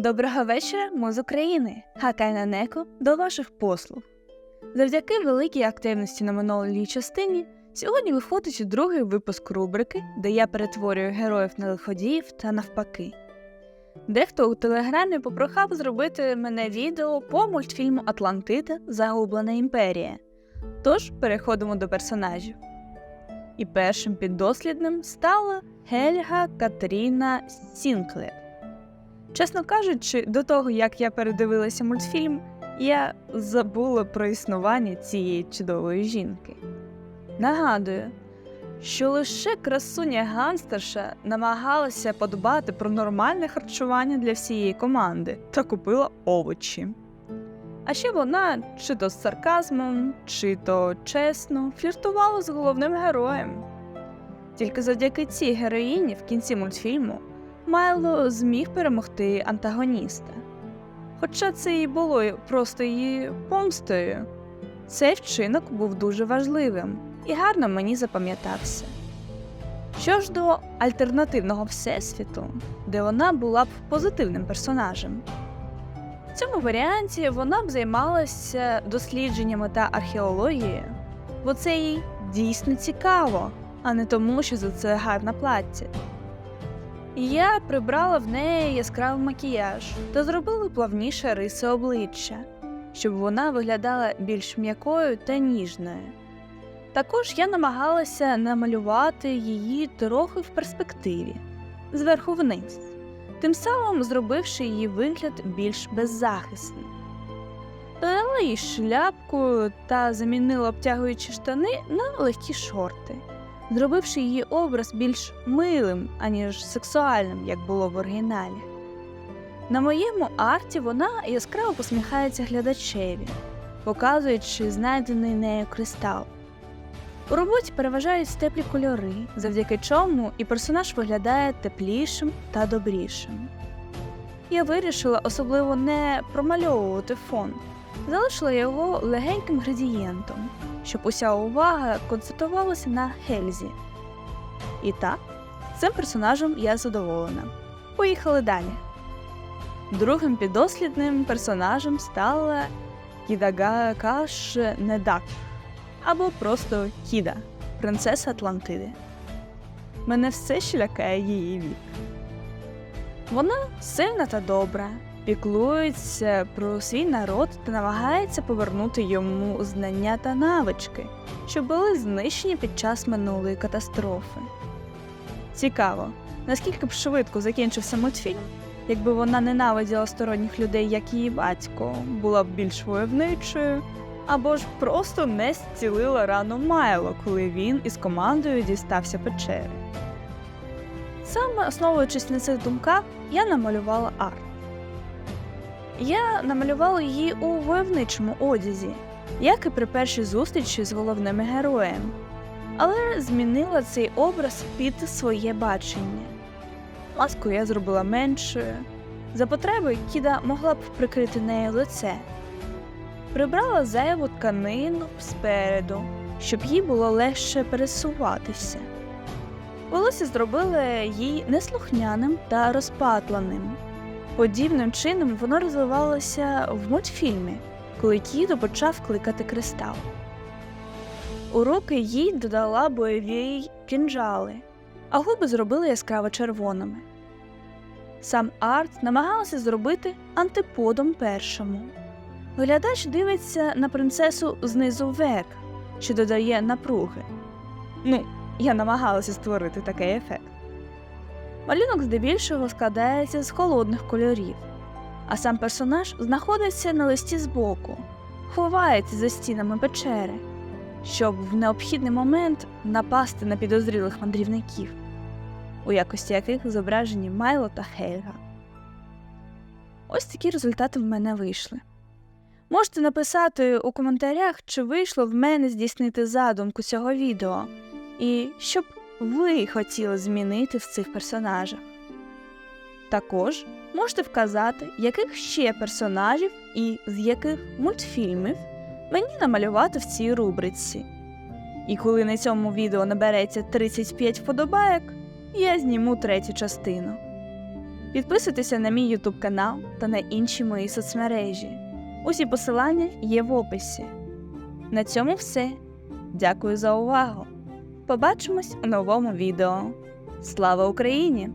Доброго вечора, ми з України. Хакай Неко до ваших послуг. Завдяки великій активності на минулій частині сьогодні виходить другий випуск рубрики, де я перетворюю героїв на лиходіїв та навпаки. Дехто у телеграмі попрохав зробити мене відео по мультфільму Атлантида Загублена імперія. Тож переходимо до персонажів. І першим піддослідним стала Гельга Катріна Сінклер. Чесно кажучи, до того як я передивилася мультфільм, я забула про існування цієї чудової жінки. Нагадую, що лише красуня ганстерша намагалася подбати про нормальне харчування для всієї команди та купила овочі. А ще вона, чи то з сарказмом, чи то чесно, фліртувала з головним героєм. Тільки завдяки цій героїні в кінці мультфільму Майло зміг перемогти антагоніста. Хоча це і було просто її помстою, цей вчинок був дуже важливим і гарно мені запам'ятався. Що ж до альтернативного всесвіту, де вона була б позитивним персонажем. В цьому варіанті вона б займалася дослідженнями та археологією, бо це їй дійсно цікаво, а не тому, що за це гарно платять. І я прибрала в неї яскравий макіяж та зробила плавніше риси обличчя, щоб вона виглядала більш м'якою та ніжною. Також я намагалася намалювати її трохи в перспективі, зверху вниз, тим самим зробивши її вигляд більш беззахисним. Додала їй шляпку та замінила обтягуючі штани на легкі шорти зробивши її образ більш милим, аніж сексуальним, як було в оригіналі. На моєму арті вона яскраво посміхається глядачеві, показуючи знайдений нею кристал. У роботі переважають теплі кольори, завдяки чому і персонаж виглядає теплішим та добрішим. Я вирішила особливо не промальовувати фон, залишила його легеньким градієнтом, щоб уся увага концентрувалася на Хельзі. І так, цим персонажем я задоволена. Поїхали далі. Другим піддослідним персонажем стала Кідага Каш Недак або просто Кіда, принцеса Атлантиди. Мене все ще лякає її вік. Вона сильна та добра, піклується про свій народ та намагається повернути йому знання та навички, що були знищені під час минулої катастрофи. Цікаво, наскільки б швидко закінчився мультфільм, якби вона ненавиділа сторонніх людей, як її батько, була б більш войовничою, або ж просто не зцілила рану Майло, коли він із командою дістався печери. Саме основуючись на цих думках, я намалювала арт. Я намалювала її у войовничому одязі, як і при першій зустрічі з головним героєм, але змінила цей образ під своє бачення. Маску я зробила меншою. За потреби кіда могла б прикрити нею лице. Прибрала зайву тканину спереду, щоб їй було легше пересуватися. Волосся зробила їй неслухняним та розпатланим. Подібним чином воно розвивалося в мультфільмі, коли Кідо почав кликати кристал. У руки їй додала бойові кінжали, а губи зробили яскраво червоними. Сам Арт намагалася зробити антиподом першому. Глядач дивиться на принцесу знизу вверх, що додає напруги. Ну, я намагалася створити такий ефект. Малюнок здебільшого складається з холодних кольорів, а сам персонаж знаходиться на листі збоку, ховається за стінами печери, щоб в необхідний момент напасти на підозрілих мандрівників, у якості яких зображені Майло та Хельга. Ось такі результати в мене вийшли. Можете написати у коментарях, чи вийшло в мене здійснити задумку цього відео, і щоб ви хотіли змінити в цих персонажах. Також можете вказати, яких ще персонажів і з яких мультфільмів мені намалювати в цій рубриці. І коли на цьому відео набереться 35 вподобайок, я зніму третю частину. Підписуйтеся на мій YouTube канал та на інші мої соцмережі. Усі посилання є в описі. На цьому все. Дякую за увагу. Побачимось у новому відео. Слава Україні!